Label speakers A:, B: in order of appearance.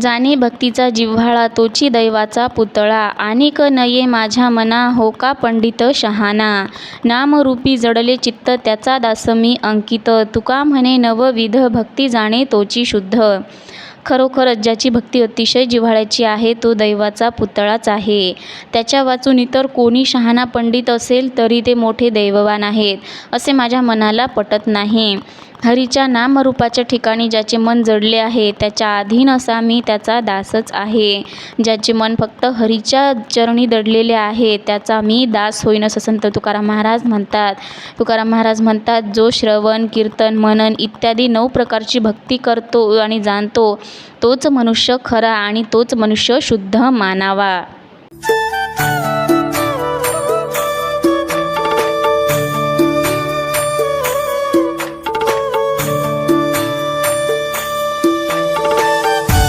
A: जाणे भक्तीचा जिव्हाळा तोची दैवाचा पुतळा. आणिक नये माझ्या मना हो का पंडित शहाणा? नामरूपी जडले चित्त त्याचा दास मी अंकित. तुका म्हणे नवविध भक्ती जाणे तोची शुद्ध. खरोखरच ज्याची भक्ती अतिशय जिव्हाळ्याची आहे तो दैवाचा पुतळाच आहे. त्याच्या वाचून इतर कोणी शहाणा पंडित असेल तरी ते मोठे दैववान आहेत असे माझ्या मनाला पटत नाही. हरीच्या नामरूपाच्या ठिकाणी ज्याचे मन जडले आहे त्याच्या अधीन असा मी त्याचा दासच आहे. ज्याचे मन फक्त हरीच्या चरणी दडलेले आहे त्याचा मी दास होईन असं संत तुकाराम महाराज म्हणतात. तुकाराम महाराज म्हणतात जो श्रवण कीर्तन मनन इत्यादी नऊ प्रकारची भक्ती करतो आणि जाणतो तोच मनुष्य खरा आणि तोच मनुष्य शुद्ध मानावा.